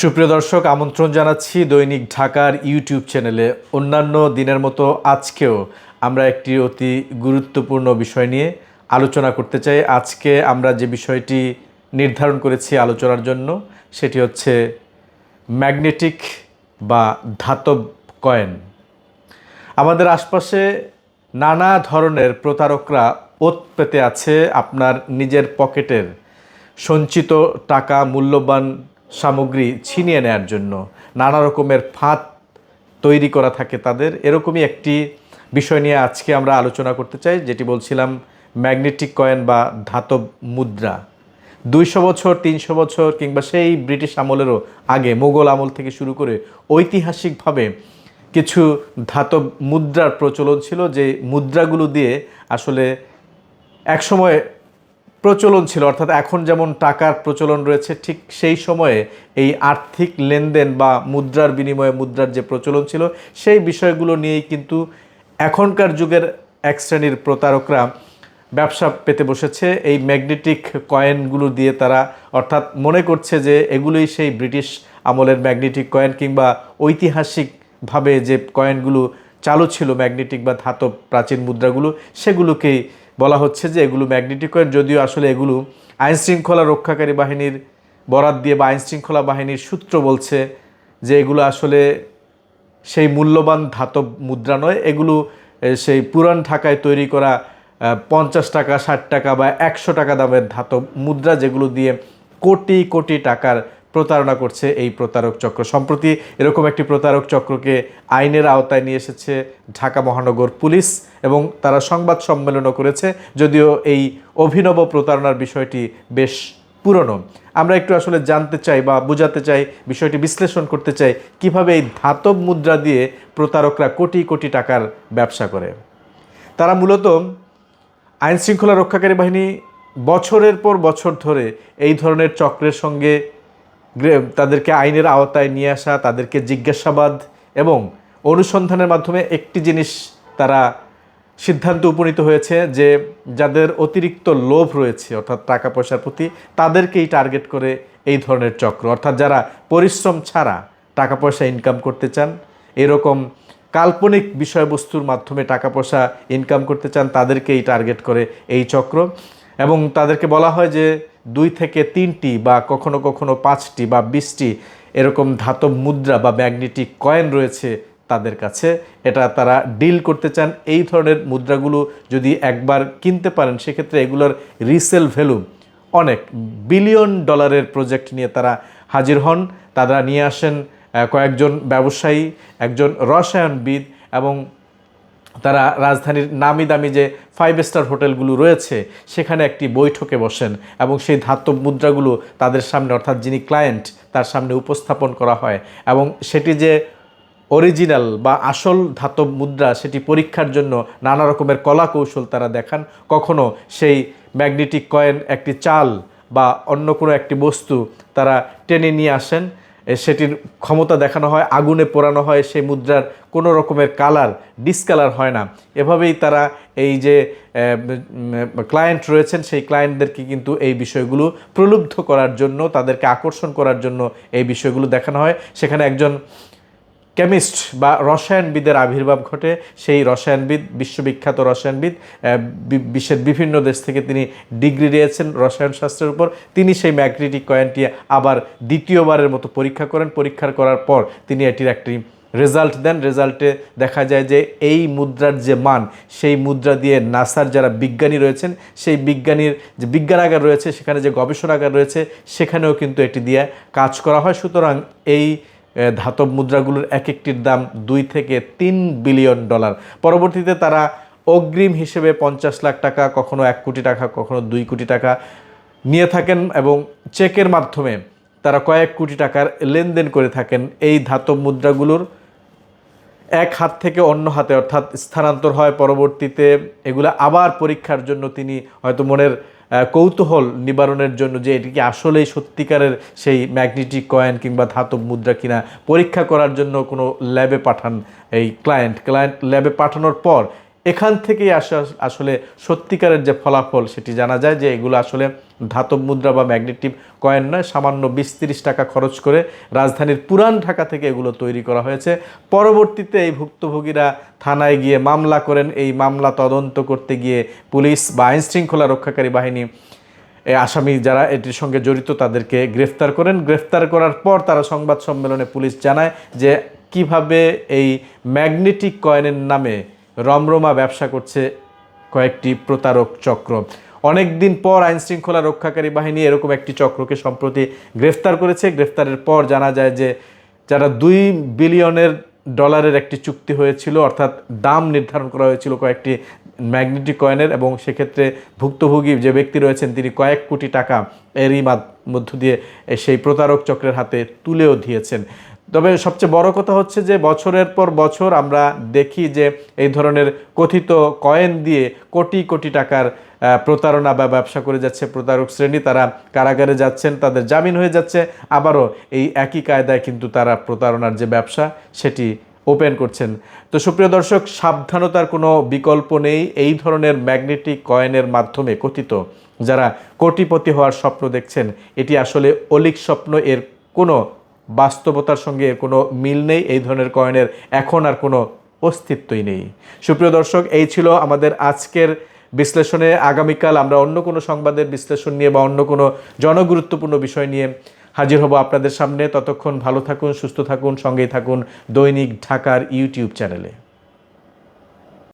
সুপ্রিয় দর্শক, আমন্ত্রণ জানাচ্ছি দৈনিক ঢাকার ইউটিউব চ্যানেলে। অন্যান্য দিনের মতো আজকেও আমরা একটি অতি গুরুত্বপূর্ণ বিষয় নিয়ে আলোচনা করতে চাই। আজকে আমরা যে বিষয়টি নির্ধারণ করেছি আলোচনার জন্য, সেটি হচ্ছে ম্যাগনেটিক বা ধাতব কয়েন। আমাদের আশপাশে নানা ধরনের প্রতারকরা ওত পেতে আছে আপনার নিজের পকেটের সঞ্চিত টাকা, মূল্যবান সামগ্রী ছিনিয়ে নেয়ার জন্য। নানা রকমের ফাঁদ তৈরি করা থাকে তাদের। এরকমই একটি বিষয় নিয়ে আজকে আমরা আলোচনা করতে চাই, যেটি বলছিলাম ম্যাগনেটিক কয়েন বা ধাতব মুদ্রা। দুইশো বছর, তিনশো বছর কিংবা সেই ব্রিটিশ আমলেরও আগে মোগল আমল থেকে শুরু করে ঐতিহাসিকভাবে কিছু ধাতব মুদ্রার প্রচলন ছিল, যে মুদ্রাগুলো দিয়ে আসলে একসময় প্রচলন ছিল, অর্থাৎ এখন যেমন টাকার প্রচলন রয়েছে, ঠিক সেই সময়ে এই আর্থিক লেনদেন বা মুদ্রার বিনিময়ে মুদ্রার যে প্রচলন ছিল, সেই বিষয়গুলো নিয়েই কিন্তু এখনকার যুগের এক শ্রেণির প্রতারকরা ব্যবসা পেতে বসেছে। এই ম্যাগনেটিক কয়েনগুলো দিয়ে তারা, অর্থাৎ মনে করছে যে এগুলোই সেই ব্রিটিশ আমলের ম্যাগনেটিক কয়েন কিংবা ঐতিহাসিকভাবে যে কয়েনগুলো চালু ছিল, ম্যাগনেটিক বা ধাতব প্রাচীন মুদ্রাগুলো, সেগুলোকেই বলা হচ্ছে যে এগুলো ম্যাগনেটিক কয়েন যদিও আসলে এগুলো আইন শৃঙ্খলা রক্ষাকারী বাহিনীর বরাত দিয়ে বা আইন শৃঙ্খলা বাহিনীর সূত্র বলছে যে এগুলো আসলে সেই মূল্যবান ধাতব মুদ্রা নয়। এগুলো সেই পুরান ঢাকায় তৈরি করা পঞ্চাশ টাকা, ষাট টাকা বা একশো টাকা দামের ধাতব মুদ্রা যেগুলো দিয়ে কোটি কোটি টাকার প্রতারণা করছে এই প্রতারক চক্র। সম্প্রতি এরকম একটি প্রতারক চক্রকে আইনের আওতায় নিয়ে এসেছে ঢাকা মহানগর পুলিশ এবং তারা সংবাদ সম্মেলনও করেছে, যদিও এই অভিনব প্রতারণার বিষয়টি বেশ পুরনো। আমরা একটু আসলে জানতে চাই বা বোঝাতে চাই, বিষয়টি বিশ্লেষণ করতে চাই, কীভাবে এই ধাতব মুদ্রা দিয়ে প্রতারকরা কোটি কোটি টাকার ব্যবসা করে? তারা মূলত আইনশৃঙ্খলা রক্ষাকারী বাহিনী বছরের পর বছর ধরে এই ধরনের চক্রের সঙ্গে তাদেরকে আইনের আওতায় নিয়ে আসা, তাদেরকে জিজ্ঞাসাবাদ এবং অনুসন্ধানের মাধ্যমে একটি জিনিস তারা সিদ্ধান্ত উপনীত হয়েছে যে যাদের অতিরিক্ত লোভ রয়েছে, অর্থাৎ টাকা পয়সার প্রতি, তাদেরকেই টার্গেট করে এই ধরনের চক্র। অর্থাৎ যারা পরিশ্রম ছাড়া টাকা পয়সা ইনকাম করতে চান, এরকম কাল্পনিক বিষয়বস্তুর মাধ্যমে টাকা পয়সা ইনকাম করতে চান, তাদেরকেই টার্গেট করে এই চক্র। এবং তাদেরকে বলা হয় যে দুই থেকে তিনটি বা কখনো কখনো পাঁচটি বা বিশটি এরকম ধাতব মুদ্রা বা ম্যাগনেটিক কয়েন রয়েছে তাদের কাছে। এটা তারা ডিল করতে চান। এই ধরনের মুদ্রাগুলো যদি একবার কিনতে পারেন, সেক্ষেত্রে এগুলোর রিসেল ভ্যালু অনেক। বিলিয়ন ডলারের প্রজেক্ট নিয়ে তারা হাজির হন। তারা নিয়ে আসেন কয়েকজন ব্যবসায়ী, একজন রসায়নবিদ এবং তারা রাজধানীর নামি দামি যে ফাইভ স্টার হোটেলগুলো রয়েছে, সেখানে একটি বৈঠকে বসেন এবং সেই ধাতব মুদ্রাগুলো তাদের সামনে, অর্থাৎ যিনি ক্লায়েন্ট তার সামনে উপস্থাপন করা হয় এবং সেটি যে অরিজিনাল বা আসল ধাতব মুদ্রা, সেটি পরীক্ষার জন্য নানা রকমের কলা কৌশল তারা দেখান। কখনো সেই ম্যাগনেটিক কয়েন একটি চাল বা অন্য কোনো একটি বস্তু তারা টেনে নিয়ে আসেন। সেটির ক্ষমতা দেখানো হয়, আগুনে পোড়ানো হয়, সেই মুদ্রার কোনো রকমের কালার ডিসকালার হয় না। এভাবেই তারা এই যে ক্লায়েন্ট রয়েছেন, সেই ক্লায়েন্টদেরকে কিন্তু এই বিষয়গুলো প্রলুব্ধ করার জন্য, তাদেরকে আকর্ষণ করার জন্য এই বিষয়গুলো দেখানো হয়। সেখানে একজন কেমিস্ট বা রসায়নবিদের আবির্ভাব ঘটে। সেই রসায়নবিদ, বিশ্ববিখ্যাত রসায়নবিদ বিশ্বের বিভিন্ন দেশ থেকে তিনি ডিগ্রি নিয়েছেন রসায়ন শাস্ত্রের উপর। তিনি সেই ম্যাগনেটিক কয়েনটি আবার দ্বিতীয়বারের মতো পরীক্ষা করেন। পরীক্ষা করার পর তিনি এটির একটি রেজাল্ট দেন। রেজাল্টে দেখা যায় যে এই মুদ্রার যে মান, সেই মুদ্রা দিয়ে নাসার যারা বিজ্ঞানী রয়েছেন, সেই বিজ্ঞানীর যে বিজ্ঞানাগার রয়েছে, সেখানে যে গবেষণাগার রয়েছে, সেখানেও কিন্তু এটি দিয়ে কাজ করা হয়। সুতরাং এই ধাতব মুদ্রাগুলোর এক একটির দাম দুই থেকে তিন বিলিয়ন ডলার। পরবর্তীতে তারা অগ্রিম হিসেবে পঞ্চাশ লাখ টাকা, কখনো এক কোটি টাকা, কখনো দুই কোটি টাকা নিয়ে থাকেন এবং চেকের মাধ্যমে তারা কয়েক কোটি টাকার লেনদেন করে থাকেন এই ধাতব মুদ্রাগুলোর। এক হাত থেকে অন্য হাতে অর্থাৎ স্থানান্তর হয় পরবর্তীতে। এগুলো আবার পরীক্ষার জন্য তিনি হয়তো মনের কৌতূহল নিবারণের জন্য যে এটি কি আসলেই সত্যিকারের সেই ম্যাগনেটিক কয়েন কিংবা ধাতব মুদ্রা কিনা পরীক্ষা করার জন্য কোনো ল্যাবে পাঠান এই ক্লায়েন্ট। ক্লায়েন্ট ল্যাবে পাঠানোর পর এখান থেকেই আসা আসলে সত্যিকারের যে ফলাফল, সেটি জানা যায় যে এগুলো আসলে ধাতব মুদ্রা বা ম্যাগনেটিভ কয়েন নয়, সামান্য বিশ তিরিশ টাকা খরচ করে রাজধানীর পুরান ঢাকা থেকে এগুলো তৈরি করা হয়েছে। পরবর্তীতে এই ভুক্তভোগীরা থানায় গিয়ে মামলা করেন। এই মামলা তদন্ত করতে গিয়ে পুলিশ বা আইন শৃঙ্খলা রক্ষাকারী বাহিনী আসামি যারা এটির সঙ্গে জড়িত, তাদেরকে গ্রেফতার করেন। গ্রেফতার করার পর তারা সংবাদ সম্মেলনে পুলিশ জানায় যে কীভাবে এই ম্যাগনেটিক কয়েনের নামে রমরমা ব্যবসা করছে কয়েকটি প্রতারক চক্র। অনেক দিন পর আইন শৃঙ্খলা রক্ষাকারী বাহিনী এরকম একটি চক্রকে সম্প্রতি গ্রেফতার করেছে। গ্রেফতারের পর জানা যায় যে যারা দুই বিলিয়নের ডলারের একটি চুক্তি হয়েছিল, অর্থাৎ দাম নির্ধারণ করা হয়েছিল কয়েকটি ম্যাগনেটিক কয়েনের এবং সেক্ষেত্রে ভুক্তভোগী যে ব্যক্তি রয়েছেন তিনি কয়েক কোটি টাকা এরই মধ্য দিয়ে সেই প্রতারক চক্রের হাতে তুলেও দিয়েছেন। তবে সবচেয়ে বড় কথা হচ্ছে যে বছরের পর বছর আমরা দেখি যে এই ধরনের কথিত কয়েন দিয়ে কোটি কোটি টাকার প্রতারণা বা ব্যবসা করে যাচ্ছে প্রতারক শ্রেণি। তারা কারাগারে যাচ্ছেন, তাদের জামিন হয়ে যাচ্ছে। আবারও এই একই কায়দায় কিন্তু তারা প্রতারণার যে ব্যবসা, সেটি ওপেন করছেন। তো সুপ্রিয় দর্শক, সাবধানতার কোনো বিকল্প নেই। এই ধরনের ম্যাগনেটিক কয়েনের মাধ্যমে কথিত যারা কোটিপতি হওয়ার স্বপ্ন দেখছেন, এটি আসলে অলিক স্বপ্ন। এর কোনো বাস্তবতার সঙ্গে এর কোনো মিল নেই, এই ধরনের কয়েনের এখন আর কোনো অস্তিত্বই নেই। সুপ্রিয় দর্শক, এই ছিল আমাদের আজকের বিশ্লেষণে। আগামীকাল আমরা অন্য কোনো সংবাদের বিশ্লেষণ নিয়ে বা অন্য কোনো জনগুরুত্বপূর্ণ বিষয় নিয়ে হাজির হব আপনাদের সামনে। ততক্ষণ ভালো থাকুন, সুস্থ থাকুন, সঙ্গেই থাকুন দৈনিক ঢাকার ইউটিউব চ্যানেলে।